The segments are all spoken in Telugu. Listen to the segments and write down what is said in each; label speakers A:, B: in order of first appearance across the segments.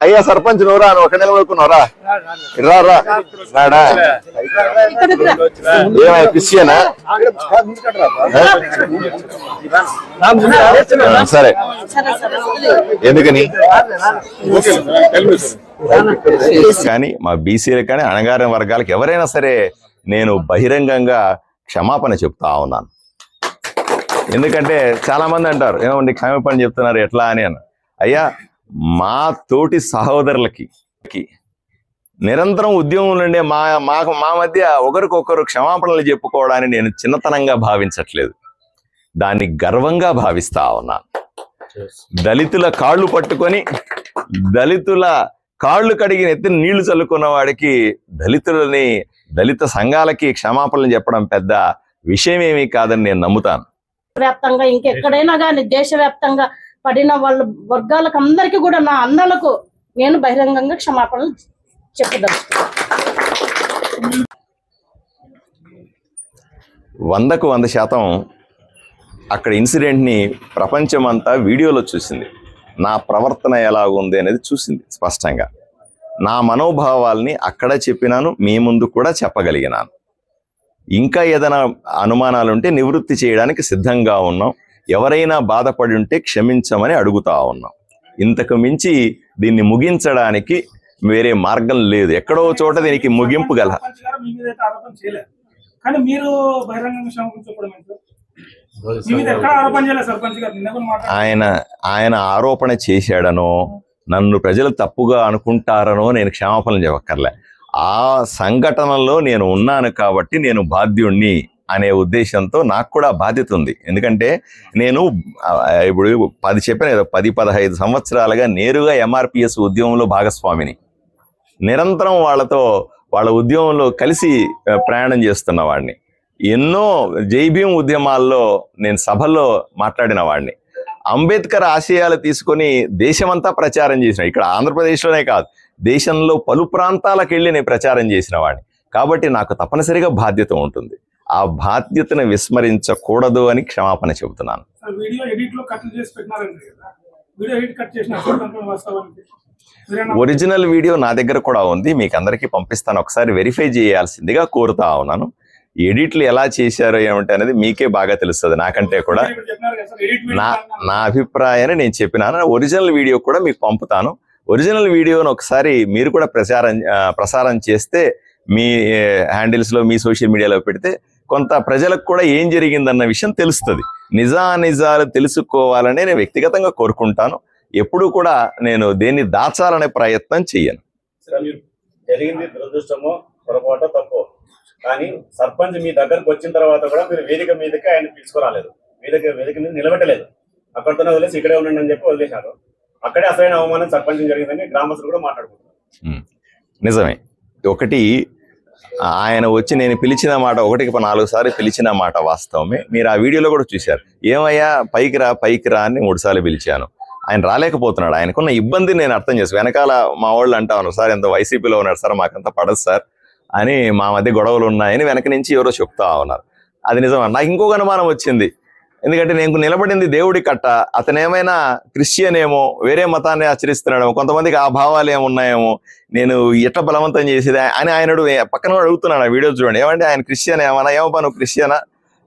A: అయ్యా సర్పంచ్ నువ్వురా నువ్వు ఒక నిలబడుకున్నావురా? రా రా. రాడా? ఏమయ్యా క్రిస్టియనా సరే. ఎందుకని? కానీ మా బీసీలు కానీ అణగారిన వర్గాలకు ఎవరైనా సరే నేను బహిరంగంగా క్షమాపణ చెప్తా ఉన్నాను. ఎందుకంటే చాలా మంది అంటారు ఏమండి క్షమాపణ చెప్తున్నారు ఎట్లా? అని అన్న. అయ్యా మా తోటి సహోదరులకి నిరంతరం ఉద్యమం నుండే మా మాకు మా మధ్య ఒకరికొకరు క్షమాపణలు చెప్పుకోవడాన్ని నేను చిన్నతనంగా భావించట్లేదు. దాన్ని గర్వంగా భావిస్తా ఉన్నాను దళితుల కాళ్ళు పట్టుకొని దళితుల కాళ్ళు కడిగి నెత్తిన నీళ్ళు చల్లుకున్న వాడికి దళితులని దళిత సంఘాలకి క్షమాపణలు చెప్పడం పెద్ద విషయం ఏమీ కాదని నేను నమ్ముతాను.
B: వ్యాప్తంగా ఇంకెక్కడైనా కానీ దేశవ్యాప్తంగా పడిన వాళ్ళ వర్గాలకు అందరికీ కూడా నా అన్నలకు నేను బహిరంగంగా క్షమాపణలు చెప్పదలుచుకున్నాను
A: వందకు వంద శాతం అక్కడ ఇన్సిడెంట్ని ప్రపంచమంతా వీడియోలో చూసింది. నా ప్రవర్తన ఎలా ఉంది అనేది చూసింది స్పష్టంగా. నా మనోభావాల్ని అక్కడ చెప్పినాను మీ ముందు కూడా చెప్పగలిగినాను. ఇంకా ఏదైనా అనుమానాలు ఉంటే నివృత్తి చేయడానికి సిద్ధంగా ఉన్నాం. ఎవరైనా బాధపడి ఉంటే క్షమించమని అడుగుతా ఉన్నాం. ఇంతకు మించి దీన్ని ముగించడానికి వేరే మార్గం లేదు. ఎక్కడో చోట దీనికి ముగింపు గల.
C: సర్పంచ్ గారు మీ మీద అయితే ఆరోపణ చేయలేదు కానీ మీరు బహిరంగంగా క్షమాపణ చెప్పడం ఏంటో మీ మీద ఎక్కడ ఆరోపణ చేయలేదు సర్పంచ్ గారు? నిన్న కూడా మాట్లాడారు.
A: ఆయన ఆయన ఆరోపణ చేశాడనో నన్ను ప్రజలు తప్పుగా అనుకుంటారనో నేను క్షమాపణలు చెప్పక్కర్లే. ఆ సంఘటనలో నేను ఉన్నాను కాబట్టి నేను బాధ్యుణ్ణి. అనే ఉద్దేశంతో నాకు కూడా బాధ్యత ఉంది. ఎందుకంటే నేను ఇప్పుడు పది చెప్పిన పది పదహైదు సంవత్సరాలుగా నేరుగా ఎంఆర్పిఎస్ ఉద్యమంలో భాగస్వామిని. నిరంతరం వాళ్ళతో వాళ్ళ ఉద్యమంలో కలిసి ప్రయాణం చేస్తున్న వాడిని. ఎన్నో జైభీం ఉద్యమాల్లో నేను సభల్లో మాట్లాడిన వాడిని. అంబేద్కర్ ఆశయాలు తీసుకొని దేశమంతా ప్రచారం చేసిన ఇక్కడ ఆంధ్రప్రదేశ్లోనే కాదు దేశంలో పలు ప్రాంతాలకు వెళ్ళి నేను ప్రచారం చేసిన వాడిని. కాబట్టి నాకు తప్పనిసరిగా బాధ్యత ఉంటుంది. ఆ బాధ్యతను విస్మరించకూడదు అని క్షమాపణ చెబుతున్నాను. ఒరిజినల్ వీడియో నా దగ్గర కూడా ఉంది మీకు అందరికీ పంపిస్తాను. ఒకసారి వెరిఫై చేయాల్సిందిగా కోరుతా ఉన్నాను. ఎడిట్లు ఎలా చేశారో ఏమిటి అనేది మీకే బాగా తెలుస్తుంది నాకంటే కూడా. నా నా అభిప్రాయాన్ని నేను చెప్పినాను. ఒరిజినల్ వీడియో కూడా మీకు పంపుతాను. ఒరిజినల్ వీడియోను ఒకసారి మీరు కూడా ప్రచారం ఆ, ప్రసారం చేస్తే మీ హ్యాండిల్స్లో మీ సోషల్ మీడియాలో పెడితే కొంత ప్రజలకు కూడా ఏం జరిగిందన్న విషయం తెలుస్తుంది. నిజానిజాలు తెలుసుకోవాలని నేను వ్యక్తిగతంగా కోరుకుంటాను. ఎప్పుడూ కూడా నేను దేన్ని దాచాలనే ప్రయత్నం చెయ్యను.
D: జరిగింది దురదృష్టమో పొరపాటో తప్పో. కానీ సర్పంచ్ మీ దగ్గరకు వచ్చిన తర్వాత కూడా మీరు వేదిక మీదకి ఆయన తీసుకురాలేదు వేదిక వేదిక మీద నిలబెట్టలేదు. అక్కడితోనే వదిలేసి ఇక్కడే ఉండండి అని చెప్పి వదిలేశారు. అక్కడే అసలైన అవమానం సర్పంచ్ జరిగిందని గ్రామస్తులు కూడా మాట్లాడుకుంటున్నారు.
A: నిజమే. ఒకటి ఆయన వచ్చి నేను పిలిచిన మాట ఒకటికి నాలుగు సార్లు పిలిచిన మాట వాస్తవమే. మీరు ఆ వీడియోలో కూడా చూశారు. ఏమయ్యా పైకి రా పైకి రా అని మూడు సార్లు పిలిచాను. ఆయన రాలేకపోతున్నాడు. ఆయనకున్న ఇబ్బందిని నేను అర్థం చేసి వెనకాల మా వాళ్ళు అంటాను సార్ ఎంత వైసీపీలో ఉన్నారు సార్ మాకంత పడదు సార్ అని మా మధ్య గొడవలు ఉన్నాయని వెనక నుంచి ఎవరో చెప్తా ఉన్నారు. అది నిజం నాకు ఇంకొక అనుమానం వచ్చింది. ఎందుకంటే నేను నిలబడింది దేవుడి కట్ట. అతను ఏమైనా క్రిస్టియన్ ఏమో వేరే మతాన్ని ఆచరిస్తున్నాడేమో కొంతమందికి ఆ భావాలు ఏమున్నాయేమో నేను ఎట్లా బలవంతం చేసేది అని ఆయన పక్కన అడుగుతున్నాడు ఆ వీడియో చూడండి. ఏమంటే ఆయన క్రిస్టియన్ ఏమన్నా ఏమో నువ్వు క్రిస్టియనా?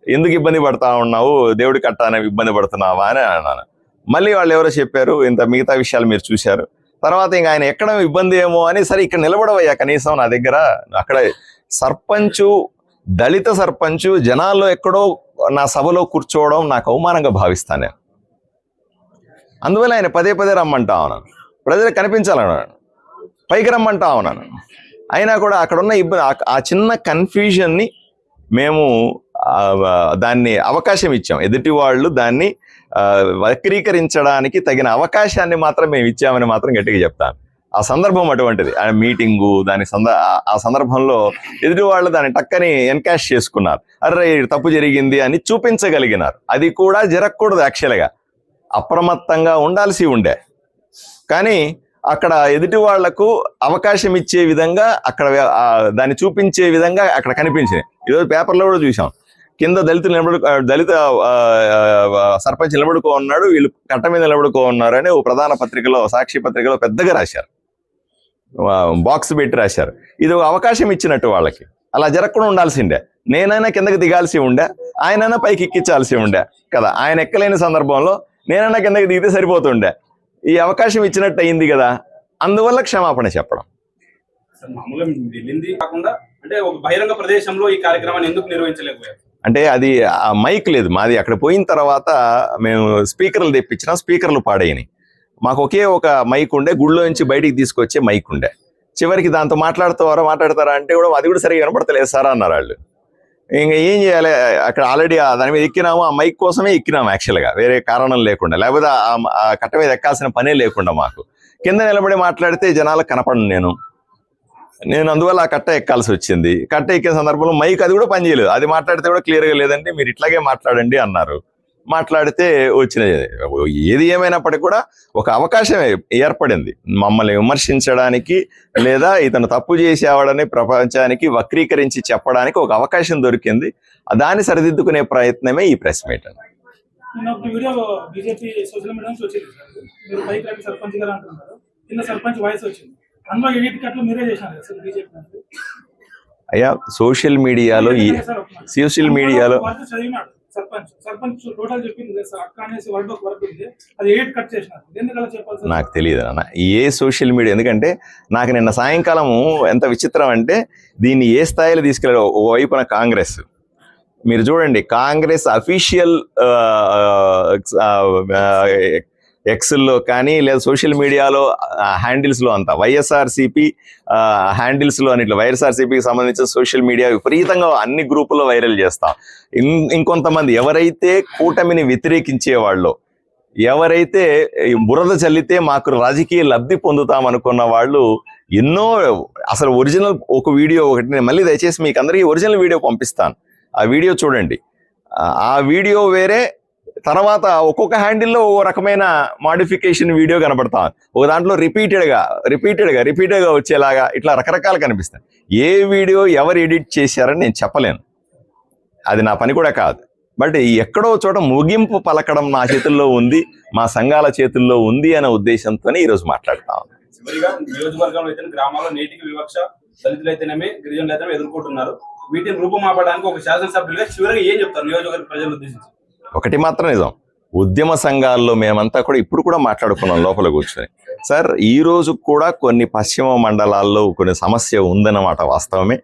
A: ఎందుకు ఇబ్బంది పడతా ఉన్నావు? దేవుడి కట్ట అనేవి ఇబ్బంది పడుతున్నావా అని అన్నాను. మళ్ళీ వాళ్ళు ఎవరో చెప్పారు ఇంత మిగతా విషయాలు మీరు చూశారు. తర్వాత ఇంకా ఆయన ఎక్కడ ఇబ్బంది ఏమో అని సరే ఇక్కడ నిలబడవయ్యా కనీసం నా దగ్గర. అక్కడ సర్పంచు దళిత సర్పంచు జనాల్లో ఎక్కడో నా సభలో కూర్చోవడం నాకు అవమానంగా భావిస్తాను నేను. అందువల్ల ఆయన పదే పదే రమ్మంటా ఉన్నాను. ప్రజలకు కనిపించాలన్నాను పైకి రమ్మంటా ఉన్నాను. అయినా కూడా అక్కడ ఉన్న ఇబ్బంది ఆ- ఆ చిన్న కన్ఫ్యూజన్ని మేము దాన్ని అవకాశం ఇచ్చాం. ఎదుటి వాళ్ళు దాన్ని వక్రీకరించడానికి తగిన అవకాశాన్ని మాత్రం మేము ఇచ్చామని మాత్రం గట్టిగా చెప్తాను. ఆ సందర్భం అటువంటిది. ఆ మీటింగు దాని సంద ఆ- సందర్భంలో ఎదుటి వాళ్ళు దాన్ని టక్కని ఎన్కాష్ చేసుకున్నారు. అరే తప్పు జరిగింది అని చూపించగలిగినారు. అది కూడా జరగకూడదు యాక్చువల్గా అప్రమత్తంగా ఉండాల్సి ఉండే. కానీ అక్కడ ఎదుటి వాళ్ళకు అవకాశం ఇచ్చే విధంగా అక్కడ దాన్ని చూపించే విధంగా అక్కడ కనిపించింది. ఈరోజు పేపర్లో కూడా చూసాం కింద దళితులు నిలబడు దళిత ఆ, సర్పంచ్ నిలబడుకో ఉన్నాడు. వీళ్ళు కట్ట మీద నిలబడుకో ఉన్నారని ఓ ప్రధాన పత్రికలో సాక్షి పత్రికలో పెద్దగా రాశారు. బాక్స్ పెట్టి రాశారు. ఇది ఒక అవకాశం ఇచ్చినట్టు వాళ్ళకి. అలా జరగకుండా ఉండాల్సిందే. నేనైనా కిందకి దిగాల్సి ఉండే ఆయనైనా పైకి ఎక్కించాల్సి ఉండే కదా. ఆయన ఎక్కలేని సందర్భంలో నేనైనా కిందకి దిగితే సరిపోతుండే. ఈ అవకాశం ఇచ్చినట్టు అయింది కదా. అందువల్ల క్షమాపణ చెప్పడం.
E: అంటే
A: అది ఆ మైక్ లేదు. మాది అక్కడ పోయిన తర్వాత మేము స్పీకర్లు తెప్పించినా స్పీకర్లు పాడైనాయి. మాకు ఒకే ఒక మైక్ ఉండే గుళ్ళో నుంచి బయటికి తీసుకొచ్చే మైక్ ఉండే. చివరికి దాంతో మాట్లాడతారా మాట్లాడతారా అంటే కూడా అది కూడా సరిగా వినపడతలేదు సార్ అన్నారు వాళ్ళు. ఇంకా ఏం చేయాలి అక్కడ ఆల్రెడీ దాని మీద ఎక్కినాము ఆ మైక్ కోసమే ఎక్కినాము యాక్చువల్గా వేరే కారణం లేకుండా లేకపోతే ఆ- ఆ కట్ట మీద ఎక్కాల్సిన పనే లేకుండా మాకు. కింద నిలబడి మాట్లాడితే జనాలకు కనపడను నేను. నేను అందువల్ల ఆ కట్ట ఎక్కాల్సి వచ్చింది. కట్ట ఎక్కిన సందర్భంలో మైక్ అది కూడా పనిచేయలేదు. అది మాట్లాడితే కూడా క్లియర్గా లేదండి మీరు ఇట్లాగే మాట్లాడండి అన్నారు. మాట్లాడితే వచ్చిన ఏది ఏమైనప్పటికీ కూడా ఒక అవకాశం ఏర్పడింది. మమ్మల్ని విమర్శించడానికి లేదా ఇతను తప్పు చేసేవాడని ప్రపంచానికి వక్రీకరించి చెప్పడానికి ఒక అవకాశం దొరికింది. దాన్ని సరిదిద్దుకునే ప్రయత్నమే ఈ ప్రెస్ మీట్ అండి
C: నిన్న ఒక వీడియో బీజేపీ సోషల్ మీడియా నుంచి వచ్చింది సార్. మీరు పైకి రండి సర్పంచ్ గారు అంటున్నారు. కింద సర్పంచ్ వాయిస్ వచ్చింది. అందులో ఎడిట్ కట్లు మీరే చేసినారు కదా సార్ బీజేపీ నుంచి?
A: అయ్యా సోషల్ మీడియాలో ఈ. సోషల్ మీడియాలో
C: చదివినాడు. సర్పంచ్ సర్పంచ్ టోటల్ చెప్పింది అక్క అనేసి వర్డ్ ఒక వర్క్ ఉంది. అది ఎయిట్ కట్ చేసినారు. ఎందుకలా చెప్పాలి
A: నాకు తెలియదు అన్న ఏ సోషల్ మీడియా ఎందుకంటే నాకు నిన్న సాయంకాలము ఎంత విచిత్రం అంటే దీన్ని ఏ స్థాయిలో తీసుకెళ్ళారు ఓవైపున కాంగ్రెస్. మీరు చూడండి కాంగ్రెస్ అఫీషియల్ ఎక్స్ల్లో కానీ లేదా సోషల్ మీడియాలో హ్యాండిల్స్లో అంతా. వైఎస్ఆర్సిపి హ్యాండిల్స్లో అని ఇట్లా వైఎస్ఆర్సీపీకి సంబంధించిన సోషల్ మీడియా విపరీతంగా అన్ని గ్రూపుల్లో వైరల్ చేస్తాం. ఇంకొంతమంది ఎవరైతే కూటమిని వ్యతిరేకించే వాళ్ళు ఎవరైతే బురద చల్లితే మాకు రాజకీయ లబ్ధి పొందుతాం అనుకున్న వాళ్ళు ఎన్నో అసలు ఒరిజినల్ ఒక వీడియో ఒకటి నేను మళ్ళీ దయచేసి మీకు అందరికీ ఒరిజినల్ వీడియో పంపిస్తాను. ఆ వీడియో చూడండి. ఆ వీడియో వేరే తర్వాత ఒక్కొక్క హ్యాండిల్లో ఓ రకమైన మాడిఫికేషన్ వీడియో కనబడతా ఒక దాంట్లో రిపీటెడ్గా రిపీటెడ్గా రిపీటెడ్గా వచ్చేలాగా ఇట్లా రకరకాలు కనిపిస్తాయి. ఏ వీడియో ఎవరు ఎడిట్ చేశారని నేను చెప్పలేను. అది నా పని కూడా కాదు. బట్ ఎక్కడో చోట ముగింపు పలకడం నా చేతుల్లో ఉంది మా సంఘాల చేతుల్లో ఉంది అనే ఉద్దేశంతో ఈరోజు మాట్లాడతా ఉన్నాను.
E: నియోజకవర్గంలో అయితే గ్రామాల్లో నేటికి వివక్ష దళితులు అయితేనేమి ఎదుర్కొంటున్నారు. వీటిని రూపుమాపడానికి ఒక శాసనసభ్యులుగా చివరిగా ఏం చెప్తారు నియోజకవర్గ ప్రజలు ఉద్దేశించి?
A: ఒకటి మాత్రం నిజం. ఉద్యమ సంఘాల్లో మేమంతా కూడా ఇప్పుడు కూడా మాట్లాడుకున్నాం లోపల కూర్చొని. సార్ ఈ రోజు కూడా కొన్ని పశ్చిమ మండలాల్లో కొన్ని సమస్య ఉందన్నమాట వాస్తవమే.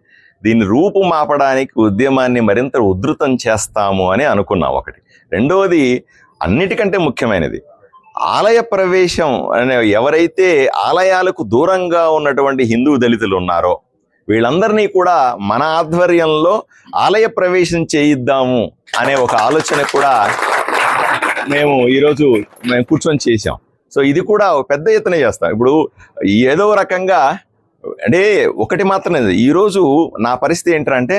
A: దీన్ని రూపుమాపడానికి ఉద్యమాన్ని మరింత ఉధృతం చేస్తాము అని అనుకున్నాం ఒకటి. రెండవది అన్నిటికంటే ముఖ్యమైనది ఆలయ ప్రవేశం అనే ఎవరైతే ఆలయాలకు దూరంగా ఉన్నటువంటి హిందూ దళితులు ఉన్నారో వీళ్ళందరినీ కూడా మన ఆధ్వర్యంలో ఆలయ ప్రవేశం చేయిద్దాము అనే ఒక ఆలోచన కూడా మేము ఈరోజు మేము కూర్చొని చేసాం సో ఇది కూడా ఒక పెద్ద ఎత్తున చేస్తాం. ఇప్పుడు ఏదో రకంగా అంటే ఒకటి మాత్రమే ఈరోజు నా పరిస్థితి ఏంటంటే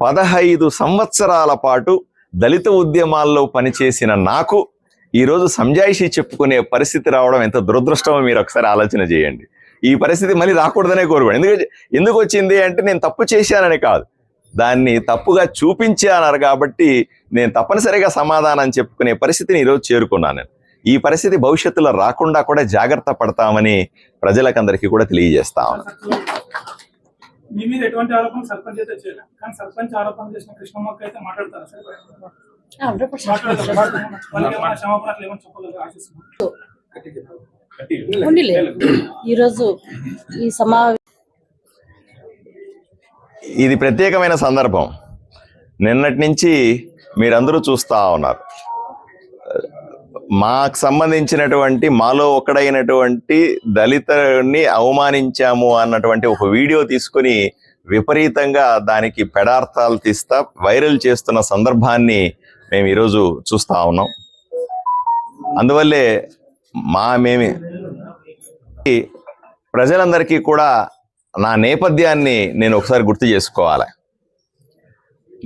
A: పదహైదు సంవత్సరాల పాటు దళిత ఉద్యమాల్లో పనిచేసిన నాకు ఈరోజు సంజాయిషి చెప్పుకునే పరిస్థితి రావడం ఎంత దురదృష్టమో మీరు ఒకసారి ఆలోచన చేయండి. ఈ పరిస్థితి మళ్ళీ రాకూడదనే కోరుకోండి. ఎందుకంటే ఎందుకు వచ్చింది అంటే నేను తప్పు చేశానని కాదు. దాన్ని తప్పుగా చూపించానన్నారు కాబట్టి నేను తప్పనిసరిగా సమాధానం చెప్పుకునే పరిస్థితిని ఈరోజు చేరుకున్నాను నేను. ఈ పరిస్థితి భవిష్యత్తులో రాకుండా కూడా జాగ్రత్త పడతామని ప్రజలకందరికీ కూడా తెలియజేస్తా ఉన్నాను.
B: Hundred percent. ఉండిలే. ఈరోజు ఈ సమావేశం
A: ఇది ప్రత్యేకమైన సందర్భం. నిన్నటి నుంచి మీరందరూ చూస్తా ఉన్నారు. మాకు సంబంధించినటువంటి మాలో ఒకడైనటువంటి దళితుని అవమానించాము అన్నటువంటి ఒక వీడియో తీసుకొని విపరీతంగా దానికి పెడార్థాలు తీస్తా వైరల్ చేస్తున్న సందర్భాన్ని మేము ఈరోజు చూస్తూ ఉన్నాం. అందువల్లే మా మేమి ప్రజలందరికీ కూడా నా నేపథ్యాన్ని నేను ఒకసారి గుర్తు చేసుకోవాలి.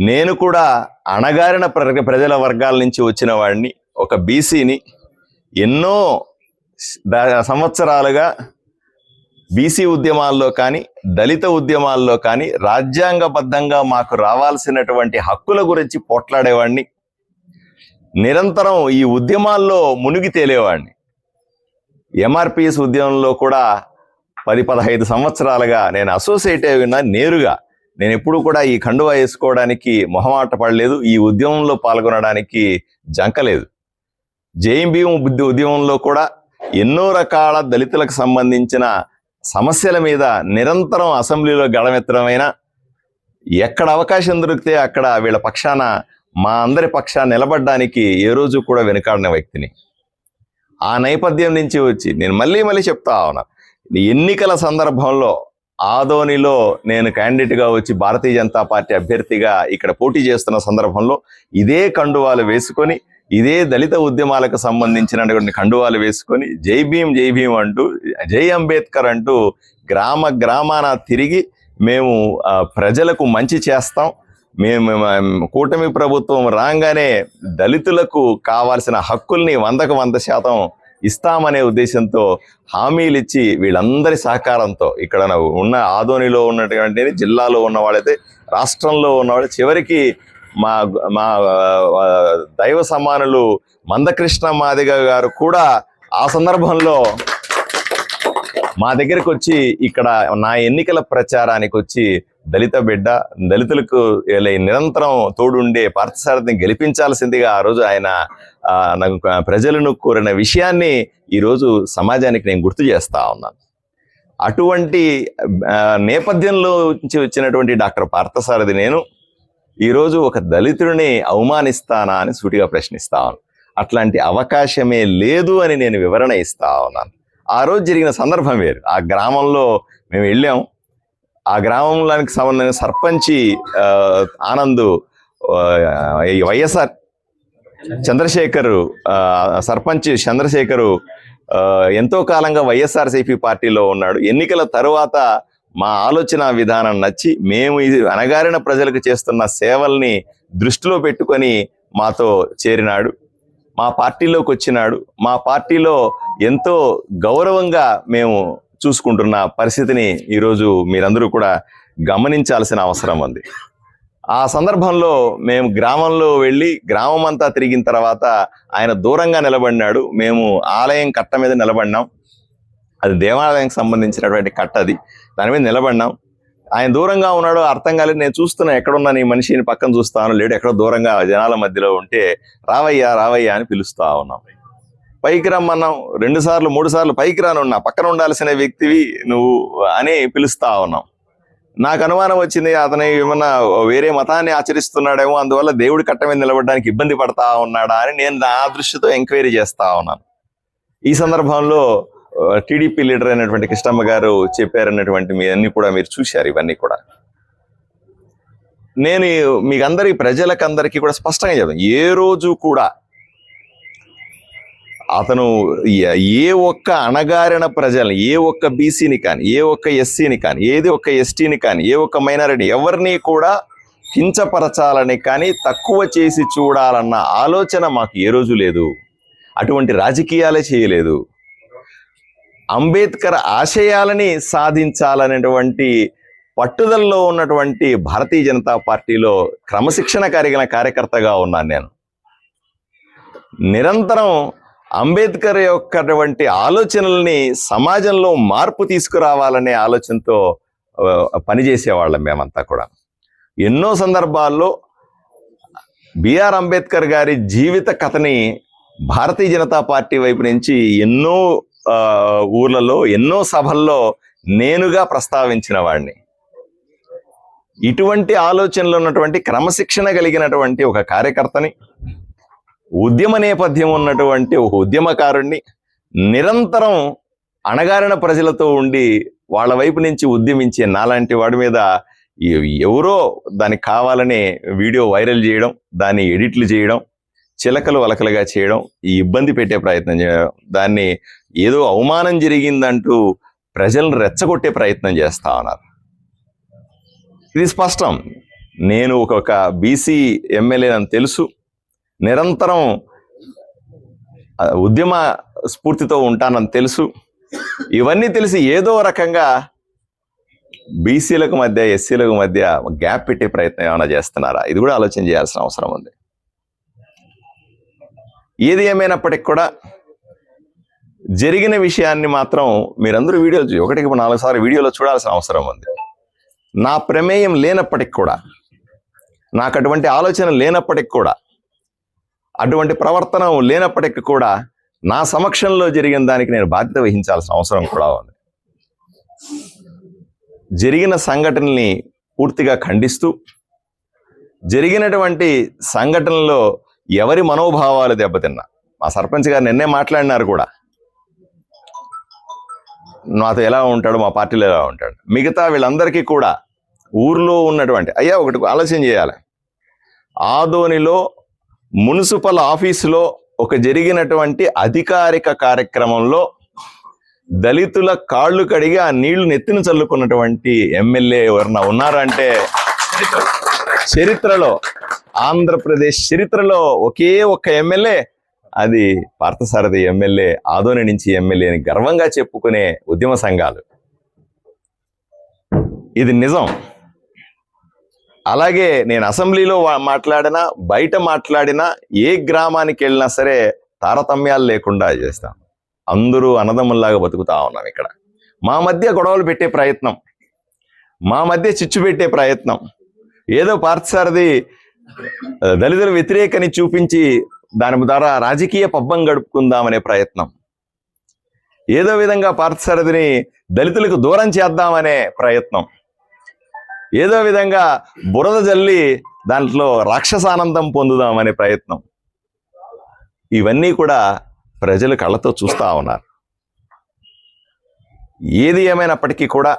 A: నేను కూడా అణగారిన ప్ర- ప్రజల వర్గాల నుంచి వచ్చిన వాడిని ఒక బీసీని ఎన్నో సంవత్సరాలుగా బీసీ ఉద్యమాల్లో కానీ దళిత ఉద్యమాల్లో కానీ రాజ్యాంగబద్ధంగా మాకు రావాల్సినటువంటి హక్కుల గురించి పోట్లాడేవాడిని. నిరంతరం ఈ ఉద్యమాల్లో మునిగి తేలేవాడిని. ఎంఆర్పిఎస్ ఉద్యమంలో కూడా పది పదహైదు సంవత్సరాలుగా నేను అసోసియేట్ అయినా నేరుగా. నేను ఎప్పుడు కూడా ఈ కండువా వేసుకోవడానికి మొహమాట పడలేదు ఈ ఉద్యమంలో పాల్గొనడానికి జంకలేదు జేఎంబీఎం బుద్ధి ఉద్యమంలో కూడా ఎన్నో రకాల దళితులకు సంబంధించిన సమస్యల మీద నిరంతరం అసెంబ్లీలో గడమెత్తడమైన ఎక్కడ అవకాశం దొరికితే అక్కడ వీళ్ళ పక్షాన మా అందరి పక్షాన నిలబడడానికి ఏ రోజు కూడా వెనుకాడిన వ్యక్తిని. ఆ నేపథ్యం నుంచి వచ్చి నేను మళ్ళీ మళ్ళీ చెప్తా ఉన్నా. ఎన్నికల సందర్భంలో ఆదోనిలో నేను క్యాండిడేట్గా వచ్చి భారతీయ జనతా పార్టీ అభ్యర్థిగా ఇక్కడ పోటీ చేస్తున్న సందర్భంలో ఇదే కండువాలు వేసుకొని ఇదే దళిత ఉద్యమాలకు సంబంధించినటువంటి కండువాలు వేసుకొని జై భీం జై భీం అంటూ జై అంబేద్కర్ అంటూ గ్రామ గ్రామాన తిరిగి మేము ప్రజలకు మంచి చేస్తాం. మేము కూటమి ప్రభుత్వం రాగానే దళితులకు కావాల్సిన హక్కుల్ని వందకు వంద శాతం ఇస్తామనే ఉద్దేశంతో హామీలు ఇచ్చి వీళ్ళందరి సహకారంతో ఇక్కడ ఉన్న ఆదోనిలో ఉన్నటువంటి జిల్లాలో ఉన్న వాళ్ళైతే రాష్ట్రంలో ఉన్నవాళ్ళు చివరికి మా మా దైవ సమానులు మందకృష్ణ మాదిగ గారు కూడా ఆ సందర్భంలో మా దగ్గరకు వచ్చి ఇక్కడ నా ఎన్నికల ప్రచారానికి వచ్చి దళిత బిడ్డ దళితులకు నిరంతరం తోడుండే పార్థసారథిని గెలిపించాల్సిందిగా ఆ రోజు ఆయన నాకు ప్రజలను కోరిన విషయాన్ని ఈరోజు సమాజానికి నేను గుర్తు చేస్తా ఉన్నాను. అటువంటి నేపథ్యంలో నుంచి వచ్చినటువంటి డాక్టర్ పార్థసారథి నేను ఈరోజు ఒక దళితుడిని అవమానిస్తానా అని సూటిగా ప్రశ్నిస్తా ఉన్నాను అట్లాంటి అవకాశమే లేదు అని నేను వివరణ ఇస్తా ఉన్నాను. ఆ రోజు జరిగిన సందర్భం వేరు. ఆ గ్రామంలో మేము వెళ్ళాం. ఆ గ్రామంలోనికి సంబంధించిన సర్పంచి ఆనంద్ వైఎస్ఆర్ చంద్రశేఖర్ సర్పంచ్ చంద్రశేఖరు ఎంతో కాలంగా వైఎస్ఆర్సీపీ పార్టీలో ఉన్నాడు. ఎన్నికల తరువాత మా ఆలోచన విధానం నచ్చి మేము ఇది అణగారిన ప్రజలకు చేస్తున్న సేవల్ని దృష్టిలో పెట్టుకొని మాతో చేరినాడు. మా పార్టీలోకి వచ్చినాడు. మా పార్టీలో ఎంతో గౌరవంగా మేము చూసుకుంటున్న పరిస్థితిని ఈరోజు మీరందరూ కూడా గమనించాల్సిన అవసరం ఉంది. ఆ సందర్భంలో మేము గ్రామంలో వెళ్ళి గ్రామం అంతా తిరిగిన తర్వాత ఆయన దూరంగా నిలబడినాడు. మేము ఆలయం కట్ట మీద నిలబడినాం. అది దేవాలయానికి సంబంధించినటువంటి కట్ట అది. దాని మీద నిలబడినాం. ఆయన దూరంగా ఉన్నాడు అర్థం కాలేదు. నేను చూస్తున్నా ఎక్కడున్నా నీ మనిషిని పక్కన చూస్తాను. లేడు ఎక్కడో దూరంగా జనాల మధ్యలో ఉంటే రావయ్యా రావయ్యా అని పిలుస్తా ఉన్నాం. పైకి రమ్మన్నాం. రెండు సార్లు మూడు సార్లు పైకి రానున్నా పక్కన ఉండాల్సిన వ్యక్తివి నువ్వు అని పిలుస్తా ఉన్నాం. నాకు అనుమానం వచ్చింది అతను ఏమన్నా వేరే మతాన్ని ఆచరిస్తున్నాడేమో అందువల్ల దేవుడి కట్ట మీద నిలబడడానికి ఇబ్బంది పడతా ఉన్నాడా అని నేను నా దృష్టితో ఎంక్వైరీ చేస్తా ఉన్నాను. ఈ సందర్భంలో టీడీపీ లీడర్ అయినటువంటి కృష్ణమ్మ గారు చెప్పారన్నటువంటి మీ అన్ని కూడా మీరు చూశారు ఇవన్నీ కూడా. నేను మీకు అందరి ప్రజలకందరికీ కూడా స్పష్టంగా చెప్తాను. ఏ రోజు కూడా అతను ఏ- ఏ ఒక్క అణగారిన ప్రజల్ని ఏ ఒక్క బీసీని కానీ ఏ ఒక్క ఎస్సీని కానీ ఏది ఒక్క ఎస్టీని కానీ ఏ ఒక్క మైనారిటీ ఎవరిని కూడా కించపరచాలని కానీ తక్కువ చేసి చూడాలన్న ఆలోచన మాకు ఏ రోజు లేదు. అటువంటి రాజకీయాలే చేయలేదు. అంబేద్కర్ ఆశయాలని సాధించాలనేటువంటి పట్టుదలలో ఉన్నటువంటి భారతీయ జనతా పార్టీలో క్రమశిక్షణ కలిగిన కార్యకర్తగా ఉన్నాను నేను. నిరంతరం అంబేద్కర్ యొక్కటువంటి ఆలోచనల్ని సమాజంలో మార్పు తీసుకురావాలనే ఆలోచనతో పనిచేసేవాళ్ళం మేమంతా కూడా. ఎన్నో సందర్భాల్లో బిఆర్ అంబేద్కర్ గారి జీవిత కథని భారతీయ జనతా పార్టీ వైపు నుంచి ఎన్నో ఊర్లలో ఎన్నో సభల్లో నేనుగా ప్రస్తావించిన వాడిని ఇటువంటి ఆలోచనలు ఉన్నటువంటి క్రమశిక్షణ కలిగినటువంటి ఒక కార్యకర్తని ఉద్యమ నేపథ్యం ఉన్నటువంటి ఒక ఉద్యమకారుణ్ణి నిరంతరం అణగారిన ప్రజలతో ఉండి వాళ్ళ వైపు నుంచి ఉద్యమించే నాలాంటి వాడి మీద ఎవరో దానికి కావాలనే వీడియో వైరల్ చేయడం దాన్ని ఎడిట్లు చేయడం చిలకలు వలకలుగా చేయడం ఈ ఇబ్బంది పెట్టే ప్రయత్నం చేయడం దాన్ని ఏదో అవమానం జరిగిందంటూ ప్రజలను రెచ్చగొట్టే ప్రయత్నం చేస్తా ఉన్నారు. ఇది స్పష్టం. నేను ఒక బీసీ ఎమ్మెల్యే అని తెలుసు. నిరంతరం ఉద్యమ స్ఫూర్తితో ఉంటానని తెలుసు. ఇవన్నీ తెలిసి ఏదో రకంగా బీసీలకు మధ్య ఎస్సీలకు మధ్య గ్యాప్ పెట్టే ప్రయత్నం ఏమైనా చేస్తున్నారా? ఇది కూడా ఆలోచన చేయాల్సిన అవసరం ఉంది. ఏది ఏమైనప్పటికి కూడా జరిగిన విషయాన్ని మాత్రం మీరందరూ వీడియోలు చూ- ఒకటికి నాలుగు సార్లు వీడియోలో చూడాల్సిన అవసరం ఉంది. నా ప్రమేయం లేనప్పటికి కూడా నాకు అటువంటి ఆలోచన లేనప్పటికి కూడా అటువంటి ప్రవర్తన లేనప్పటికి కూడా నా సమక్షంలో జరిగిన దానికి నేను బాధ్యత వహించాల్సిన అవసరం కూడా ఉంది. జరిగిన సంఘటనని పూర్తిగా ఖండిస్తూ జరిగినటువంటి సంఘటనలో ఎవరి మనోభావాలు దెబ్బతిన్నా మా సర్పంచ్ గారు నిన్నే మాట్లాడినారు కూడా నాతో ఎలా ఉంటాడు మా పార్టీలో ఎలా ఉంటాడు. మిగతా వీళ్ళందరికీ కూడా ఊర్లో ఉన్నటువంటి అయ్యా ఒకటి ఆలస్యం చేయాలి. ఆదోనిలో మున్సిపల్ ఆఫీసులో ఒక జరిగినటువంటి అధికారిక కార్యక్రమంలో దళితుల కాళ్ళు కడిగి ఆ నీళ్ళు నెత్తిన చల్లుకున్నటువంటి ఎమ్మెల్యే ఎవరన్నా ఉన్నారంటే చరిత్రలో ఆంధ్రప్రదేశ్ చరిత్రలో ఒకే ఒక్క ఎమ్మెల్యే అది పార్థసారథి ఎమ్మెల్యే ఆదోని నుంచి ఎమ్మెల్యే అని గర్వంగా చెప్పుకునే ఉద్యమ సంఘాలు. ఇది నిజం. అలాగే నేను అసెంబ్లీలో మాట్లాడినా బయట మాట్లాడినా ఏ గ్రామానికి వెళ్ళినా సరే తారతమ్యాలు లేకుండా చేస్తాం అందరూ అన్నదమ్ముల్లాగా బతుకుతా ఉన్నాం ఇక్కడ. మా మధ్య గొడవలు పెట్టే ప్రయత్నం. మా మధ్య చిచ్చు పెట్టే ప్రయత్నం. ఏదో పార్థసారథి దళితుల వ్యతిరేకని చూపించి దాని ద్వారా రాజకీయ పబ్బం గడుపుకుందామనే ప్రయత్నం. ఏదో విధంగా పార్థసారథిని దళితులకు దూరం చేద్దామనే ప్రయత్నం. ఏదో విధంగా బురద జల్లి దాంట్లో రాక్షసానందం పొందుదామనే ప్రయత్నం. ఇవన్నీ కూడా ప్రజలు కళ్ళతో చూస్తా ఉన్నారు. ఏది ఏమైనప్పటికీ కూడా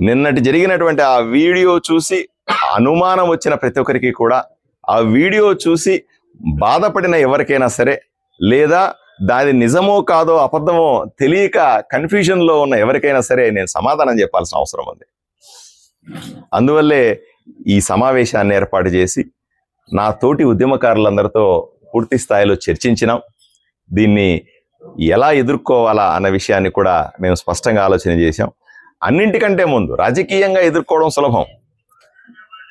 A: నిన్నటి జరిగినటువంటి ఆ వీడియో చూసి అనుమానం వచ్చిన ప్రతి ఒక్కరికి కూడా ఆ వీడియో చూసి బాధపడిన ఎవరికైనా సరే లేదా దాని నిజమో కాదో అబద్ధమో తెలియక కన్ఫ్యూజన్లో ఉన్న ఎవరికైనా సరే నేను సమాధానం చెప్పాల్సిన అవసరం ఉంది. అందువల్లే ఈ సమావేశాన్ని ఏర్పాటు చేసి నా తోటి ఉద్యమకారులందరితో పూర్తి స్థాయిలో చర్చించినాం. దీన్ని ఎలా ఎదుర్కోవాలా అన్న విషయాన్ని కూడా మేము స్పష్టంగా ఆలోచన చేశాం. అన్నింటికంటే ముందు రాజకీయంగా ఎదుర్కోవడం సులభం.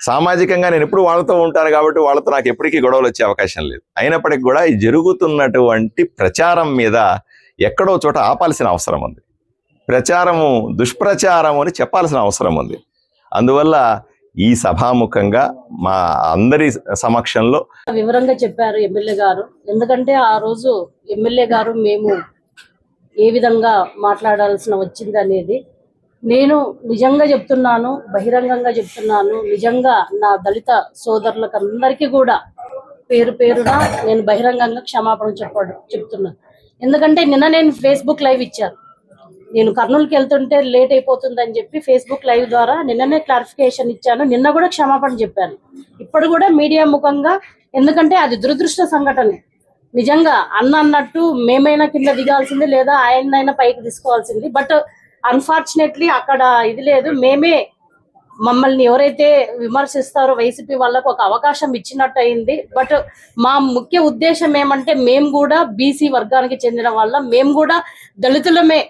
A: సామాజికంగా నేను ఎప్పుడు వాళ్ళతో ఉంటాను కాబట్టి వాళ్ళతో నాకు ఎప్పటికీ గొడవలు వచ్చే అవకాశం లేదు. అయినప్పటికీ కూడా ఈ జరుగుతున్నటువంటి ప్రచారం మీద ఎక్కడో చోట ఆపాల్సిన అవసరం ఉంది. ప్రచారము దుష్ప్రచారము అని చెప్పాల్సిన అవసరం ఉంది. అందువల్ల ఈ సభాముఖంగా మా అందరి సమక్షంలో
B: వివరంగా చెప్పారు ఎమ్మెల్యే గారు. ఎందుకంటే ఆ రోజు ఎమ్మెల్యే గారు మేము ఏ విధంగా మాట్లాడాల్సిన వచ్చింది అనేది నేను నిజంగా చెప్తున్నాను బహిరంగంగా చెప్తున్నాను నిజంగా నా దళిత సోదరులకు అందరికీ కూడా పేరు పేరున నేను బహిరంగంగా క్షమాపణ చెప్పడం చెప్తున్నాను. ఎందుకంటే నిన్న నేను ఫేస్బుక్ లైవ్ ఇచ్చాను. నేను కర్నూలుకి వెళ్తుంటే లేట్ అయిపోతుందని చెప్పి ఫేస్బుక్ లైవ్ ద్వారా నిన్ననే క్లారిఫికేషన్ ఇచ్చాను. నిన్న కూడా క్షమాపణ చెప్పాను. ఇప్పుడు కూడా మీడియా ముఖంగా ఎందుకంటే అది దురదృష్ట సంఘటన. నిజంగా అన్న అన్నట్టు మేమైనా కింద దిగాల్సింది లేదా ఆయనైనా పైకి తీసుకోవాల్సింది. బట్ అన్ఫార్చునేట్లీ అక్కడ ఇది లేదు. మేమే మమ్మల్ని ఎవరైతే విమర్శిస్తారో వైసీపీ వాళ్ళకు ఒక అవకాశం ఇచ్చినట్టు అయింది బట్ మా ముఖ్య ఉద్దేశం ఏమంటే మేము కూడా బీసీ వర్గానికి చెందిన వాళ్ళం. మేము కూడా దళితులమే.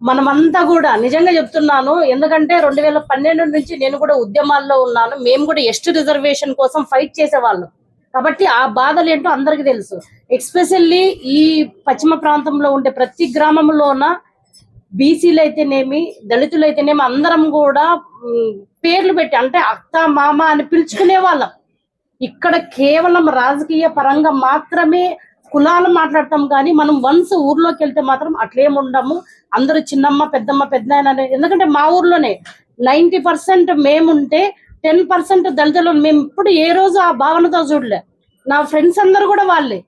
B: మనమంతా కూడా నిజంగా చెప్తున్నాను. ఎందుకంటే రెండు వేల పన్నెండు నుంచి నేను కూడా ఉద్యమాల్లో ఉన్నాను. మేము కూడా ఎస్ట్ రిజర్వేషన్ కోసం ఫైట్ చేసేవాళ్ళం. కాబట్టి ఆ బాధలు ఏంటో అందరికి తెలుసు. ఎక్స్పెషల్లీ ఈ పశ్చిమ ప్రాంతంలో ఉండే ప్రతి గ్రామంలోన బీసీలు అయితేనేమి దళితులు అయితేనేమి అందరం కూడా పేర్లు పెట్టి అంటే అత్త మామ అని పిలుచుకునే వాళ్ళం. ఇక్కడ కేవలం రాజకీయ పరంగా మాత్రమే కులాలు మాట్లాడతాం కానీ మనం వన్స్ ఊర్లోకి వెళ్తే మాత్రం అట్లేం ఉండము. అందరూ చిన్నమ్మ పెద్దమ్మ పెద్ద ఎందుకంటే మా ఊర్లోనే నైన్టీ పర్సెంట్ మేముంటే టెన్ పర్సెంట్ దళితులు మేము ఇప్పుడు ఏ రోజు ఆ భావనతో చూడలే. నా ఫ్రెండ్స్ అందరు కూడా వాళ్ళే.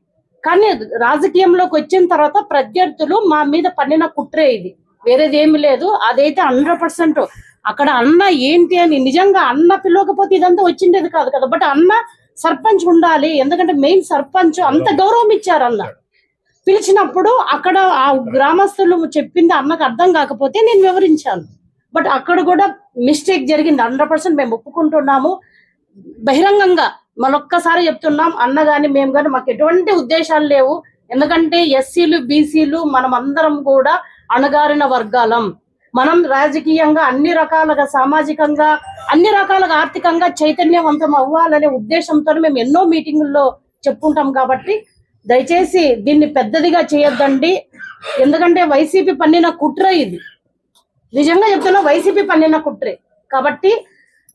B: కానీ రాజకీయంలోకి వచ్చిన తర్వాత ప్రత్యర్థులు మా మీద పన్నిన కుట్రే ఇది. వేరేది ఏమి లేదు. అదైతే హండ్రెడ్ పర్సెంట్. అక్కడ అన్న ఏంటి అని నిజంగా అన్న పిలవకపోతే ఇదంతా వచ్చిండేది కాదు కదా. బట్ అన్న సర్పంచ్ ఉండాలి. ఎందుకంటే మెయిన్ సర్పంచ్ అంత గౌరవం ఇచ్చారు అన్న. పిలిచినప్పుడు అక్కడ ఆ గ్రామస్తులు చెప్పింది అన్నకు అర్థం కాకపోతే నేను వివరించాను. బట్ అక్కడ కూడా మిస్టేక్ జరిగింది. హండ్రెడ్ పర్సెంట్ మేము ఒప్పుకుంటున్నాము. బహిరంగంగా మరొక్కసారి చెప్తున్నాం. అన్న గాని మేము కానీ మాకు ఎటువంటి ఉద్దేశాలు లేవు. ఎందుకంటే ఎస్సీలు బీసీలు మనం అందరం కూడా అణగారిన వర్గాలం. మనం రాజకీయంగా అన్ని రకాలుగా సామాజికంగా అన్ని రకాలుగా ఆర్థికంగా చైతన్యవంతం అవ్వాలనే ఉద్దేశంతో మేము ఎన్నో మీటింగుల్లో చెప్పుకుంటాం కాబట్టి దయచేసి దీన్ని పెద్దదిగా చేయొద్దండి. ఎందుకంటే వైసీపీ పన్నిన కుట్ర ఇది. నిజంగా చెప్తున్నా వైసీపీ పన్నిన కుట్రే. కాబట్టి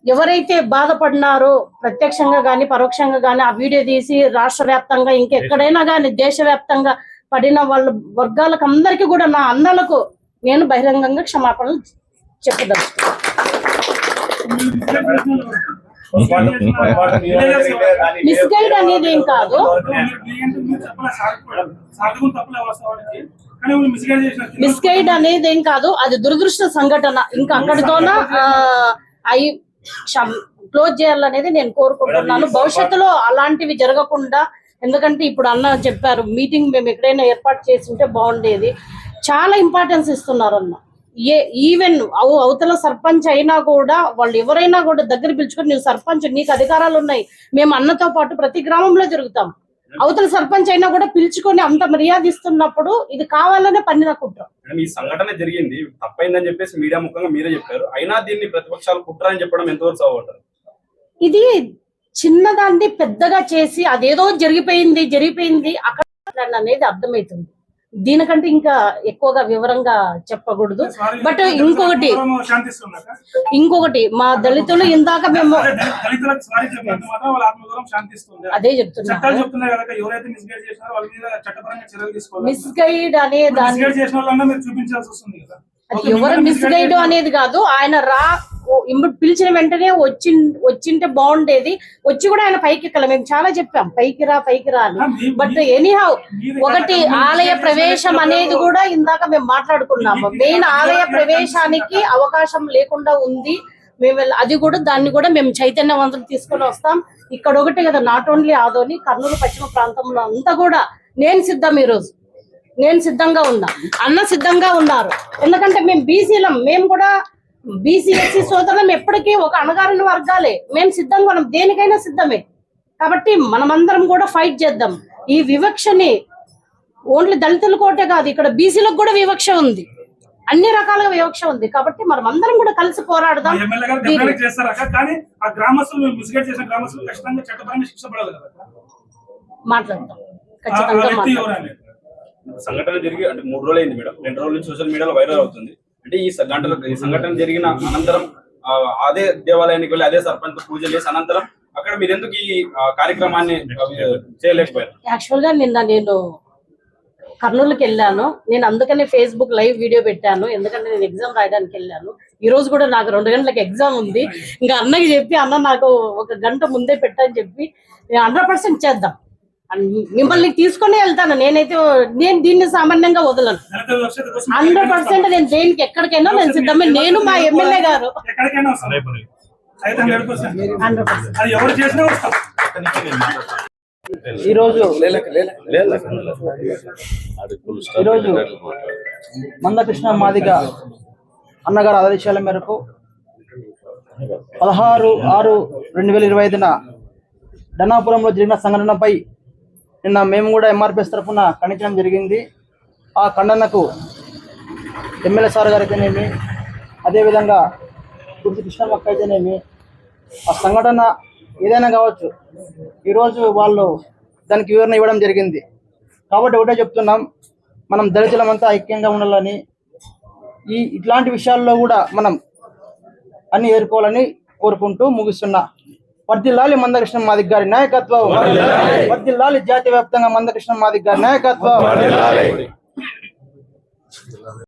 B: ఎవరైతే బాధపడినారో ప్రత్యక్షంగా కానీ పరోక్షంగా కానీ ఆ వీడియో తీసి రాష్ట్ర వ్యాప్తంగా ఇంకెక్కడైనా కానీ దేశవ్యాప్తంగా పడిన వాళ్ళ వర్గాలకు అందరికీ కూడా నా అన్నలకు నేను బహిరంగంగా క్షమాపణలు చెప్పదలుచుకున్నాను
D: పొరపాటు- పొరపాటు మీ వల్ల జరిగితే దాన్ని
B: Misguide అనేది ఏం కాదు. మిస్గైడ్ అనేది ఏం కాదు. అది దురదృష్ట సంఘటన. ఇంకా అక్కడితోన అయి క్లోజ్ చేయాలనేది నేను కోరుకుంటున్నాను. భవిష్యత్తులో అలాంటివి జరగకుండా ఎందుకంటే ఇప్పుడు అన్న చెప్పారు మీటింగ్ మేము ఎక్కడైనా ఏర్పాటు చేసి ఉంటే బాగుండేది. చాలా ఇంపార్టెన్స్ ఇస్తున్నారు అన్న. ఏ ఈవెన్ అవు అవతల సర్పంచ్ అయినా కూడా వాళ్ళు ఎవరైనా కూడా దగ్గర పిలుచుకొని నువ్వు సర్పంచ్ నీకు అధికారాలు ఉన్నాయి. మేము అన్నతో పాటు ప్రతి గ్రామంలో జరుగుతాం. అవతల సర్పంచ్ అయినా కూడా పిలుచుకొని అంత మర్యాద ఇస్తున్నప్పుడు ఇది కావాలనే పన్నిన కుట్ర.
E: ఈ సంఘటన జరిగింది. తప్పైందని చెప్పేసి మీడియా ముఖంగా మీరే చెప్పారు. అయినా దీన్ని ప్రతిపక్షాలు కుట్ర అని చెప్పడం ఎంతవరకు
B: ఇది చిన్నదాన్ని పెద్దగా చేసి అదేదో జరిగిపోయింది జరిగిపోయింది అక్కడ అనేది అర్థమవుతుంది. దీనికంటే ఇంకా ఎక్కువగా వివరంగా చెప్పకూడదు. బట్ ఇంకొకటి ఇంకొకటి మా దళితులు ఇందాక మేము అదే
C: తీసుకోవాలి.
B: మిస్గైడ్ అనే దాన్ని ఎవరు మిస్గైడ్ అనేది కాదు. ఆయన రా పిలిచిన వెంటనే వచ్చి వచ్చింటే బాగుండేది. వచ్చి కూడా ఆయన పైకి ఎక్కలే. మేము చాలా చెప్పాం పైకి రా పైకి రా అని. బట్ ఎనీహౌ ఒకటి ఆలయ ప్రవేశం అనేది కూడా ఇందాక మేము మాట్లాడుకున్నాము. మెయిన్ ఆలయ ప్రవేశానికి అవకాశం లేకుండా ఉంది. మేము అది కూడా దాన్ని కూడా మేము చైతన్యవంతులు తీసుకొని వస్తాం. ఇక్కడ ఒకటి కదా నాట్ ఓన్లీ ఆదోని కర్నూలు పశ్చిమ ప్రాంతంలో అంతా కూడా. నేను సిద్ధం ఈరోజు. నేను సిద్ధంగా ఉన్నా. అన్న సిద్ధంగా ఉన్నారు. ఎందుకంటే మేము బీసీలం. మేము కూడా బీసీ ఎస్సీ సోదరులం. ఎప్పటికీ ఒక అణగారిన వర్గాలే. మేము సిద్ధంగా ఉన్నాం. దేనికైనా సిద్ధమే. కాబట్టి మనమందరం కూడా ఫైట్ చేద్దాం. ఈ వివక్షని ఓన్లీ దళితుల కోటే కాదు ఇక్కడ బీసీలకు కూడా వివక్ష ఉంది. అన్ని రకాలుగా వివక్ష ఉంది. కాబట్టి మనం అందరం కూడా కలిసి పోరాడదాం.
C: మా ఎమ్మెల్యే గారు
B: దీన్ని-
C: డెఫినెట్ చేస్తారు అక్క కానీ ఆ గ్రామస్తులు మిస్గైడ్ చేసిన గ్రామస్తులు ఖచ్చితంగా.
B: మాట్లాడదాం.
E: సంఘటన జరిగి అంటే మూడు రోజులు అయింది మేడం. రెండు రోజుల నుంచి సోషల్ మీడియాలో వైరల్ అవుతుంది. అంటే ఈ గంటలు ఈ సంఘటన జరిగిన అనంతరం అదే దేవాలయానికి వెళ్ళి అదే సర్పంచ్ పూజలు చేసి అనంతరం అక్కడ మీరు ఎందుకు ఈ కార్యక్రమాన్ని చేయలేకపోయారు?
B: యాక్చువల్గా నిన్న నేను కర్నూలుకి వెళ్ళాను. నేను అందుకనే ఫేస్బుక్ లైవ్ వీడియో పెట్టాను. ఎందుకంటే నేను ఎగ్జామ్ రాయడానికి వెళ్ళాను. ఈ రోజు కూడా నాకు రెండు గంటలకు ఎగ్జామ్ ఉంది. ఇంకా అన్నకి చెప్పి అన్న నాకు ఒక గంట ముందే పెట్టని చెప్పి హండ్రెడ్ పర్సెంట్ చేద్దాం. మిమ్మల్ని తీసుకునే వెళ్తాను. నేనైతే నేను దీన్ని సామాన్యంగా వదలను. హండ్రెడ్ పర్సెంట్ నేను దేనికి ఎక్కడికైనా నేను సిద్ధమే. నేను మా ఎమ్మెల్యే గారు.
F: ఈరోజు ఈరోజు మందకృష్ణ మాదిగ అన్నగారి ఆదేశాల మేరకు పదహారు ఆరు రెండు వేల ఇరవై ఐదున ధనాపురంలో జరిగిన సంఘటనపై నిన్న మేము కూడా ఎంఆర్పిఎస్ తరఫున ఖండించడం జరిగింది. ఆ ఖండనకు ఎమ్మెల్యే సార్ గారు అదేవిధంగా గుర్తి కృష్ణమక్క అయితేనేమి ఆ సంఘటన ఏదైనా కావచ్చు ఈరోజు వాళ్ళు దానికి వివరణ ఇవ్వడం జరిగింది. కాబట్టి ఒకటే చెప్తున్నాం మనం దళితులమంతా ఐక్యంగా ఉండాలని ఈ ఇట్లాంటి విషయాల్లో కూడా మనం అన్ని ఏర్కోవాలని కోరుకుంటూ ముగిస్తున్నా. వర్దిల్లాలి మందకృష్ణ మాదిక్ గారి నాయకత్వం. వర్దిల్లాలి. జాతీయ వ్యాప్తంగా మందకృష్ణ మాదిక్ గారి నాయకత్వం.